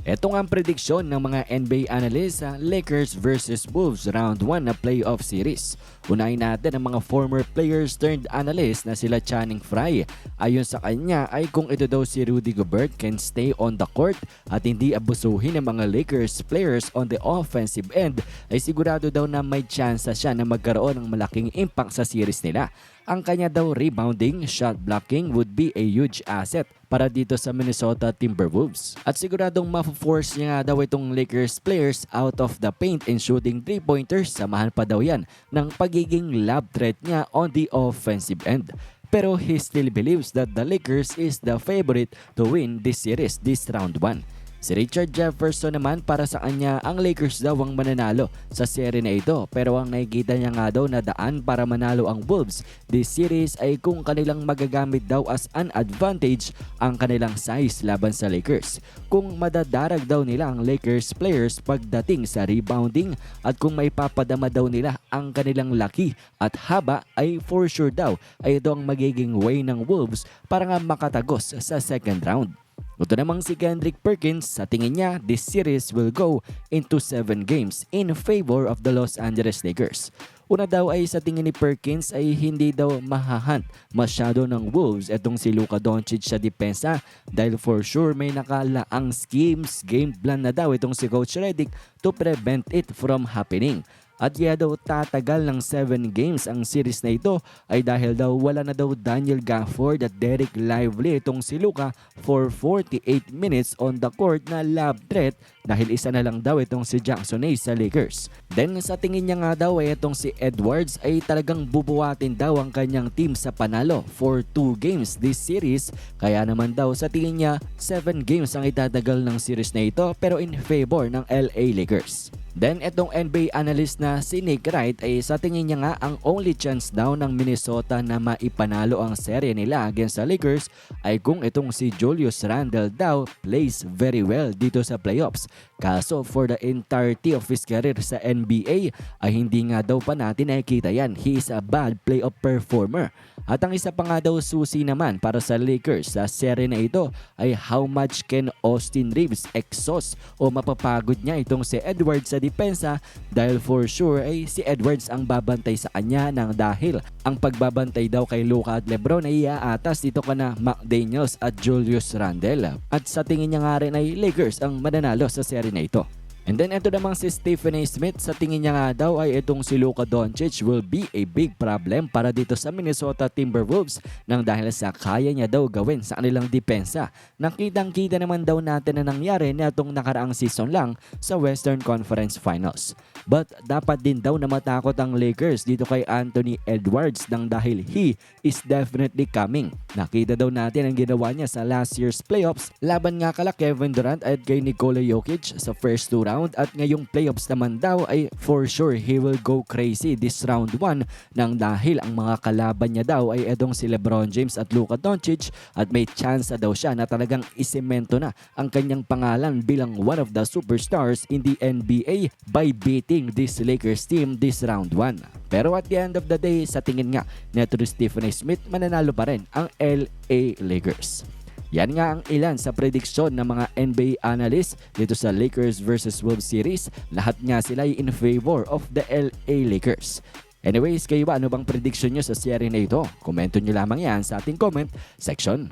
Ito nga ang prediksyon ng mga NBA analysts sa Lakers versus Wolves round 1 na playoff series. Unahin natin ang mga former players turned analyst na sila Channing Frye. Ayon sa kanya ay kung ito daw si Rudy Gobert can stay on the court at hindi abusuhin ng mga Lakers players on the offensive end ay sigurado daw na may chance siya na magkaroon ng malaking impact sa series nila. Ang kanya daw rebounding, shot blocking would be a huge asset para dito sa Minnesota Timberwolves. At siguradong ma-force niya nga daw itong Lakers players out of the paint and shooting 3-pointers. Samahan pa daw yan ng pagiging lab threat niya on the offensive end. Pero he still believes that the Lakers is the favorite to win this series this round 1. Si Richard Jefferson naman para sa kanya ang Lakers daw ang mananalo sa seri na ito pero ang nakikita niya nga daw na daan para manalo ang Wolves this series ay kung kanilang magagamit daw as an advantage ang kanilang size laban sa Lakers. Kung madadarag daw nila ang Lakers players pagdating sa rebounding at kung may papadama daw nila ang kanilang laki at haba ay for sure daw ay ito ang magiging way ng Wolves para nga makatagos sa second round. Ito namang si Kendrick Perkins, sa tingin niya, this series will go into 7 games in favor of the Los Angeles Lakers. Una daw ay sa tingin ni Perkins ay hindi daw mahahunt masyado ng Wolves etong si Luka Doncic sa depensa dahil for sure may nakalaang schemes, game plan na daw itong si Coach Redick to prevent it from happening. At kaya daw tatagal ng 7 games ang series na ito ay dahil daw wala na daw Daniel Gafford at Derek Lively itong si Luka for 48 minutes on the court na lab threat dahil isa na lang daw itong si Jackson Hayes sa Lakers. Then sa tingin niya nga daw ay itong si Edwards ay talagang bubuhatin daw ang kanyang team sa panalo for 2 games this series kaya naman daw sa tingin niya 7 games ang itatagal ng series na ito pero in favor ng LA Lakers. Then itong NBA analyst na si Nick Wright ay sa tingin niya nga ang only chance daw ng Minnesota na maipanalo ang serye nila against sa Lakers ay kung itong si Julius Randle daw plays very well dito sa playoffs. Kaso for the entirety of his career sa NBA ay hindi nga daw pa natin nakikita yan. He is a bad playoff performer. At ang isa pa nga daw susi naman para sa Lakers sa serye na ito ay how much can Austin Reeves exhaust o mapapagod niya itong si Edwards sa depensa dahil for sure ay si Edwards ang babantay sa kanya nang dahil ang pagbabantay daw kay Luka at Lebron ay iaatas dito ka na McDaniels at Julius Randle. At sa tingin niya nga rin ay Lakers ang mananalo sa serye na ito. And then ito namang si Stephen A. Smith sa tingin niya nga daw ay itong si Luka Doncic will be a big problem para dito sa Minnesota Timberwolves nang dahil sa kaya niya daw gawin sa kanilang depensa. Nakitang kita naman daw natin na nangyari na itong nakaraang season lang sa Western Conference Finals. But dapat din daw na matakot ang Lakers dito kay Anthony Edwards nang dahil he is definitely coming. Nakita daw natin ang ginawa niya sa last year's playoffs laban nga kala Kevin Durant at kay Nikola Jokic sa first two round at ngayong playoffs naman daw ay for sure he will go crazy this round 1 nang dahil ang mga kalaban niya daw ay edong si Lebron James at Luka Doncic at may chance na daw siya na talagang isemento na ang kanyang pangalan bilang one of the superstars in the NBA by beating this Lakers team this round 1. Pero at the end of the day, sa tingin nga neto Stephen A. Smith, mananalo pa rin ang LA Lakers. Yan nga ang ilan sa prediksyon ng mga NBA analysts dito sa Lakers versus Wolves series. Lahat nga sila ay in favor of the LA Lakers. Anyways, kayo ba ano bang prediction nyo sa serie na ito? Komento nyo lamang yan sa ating comment section.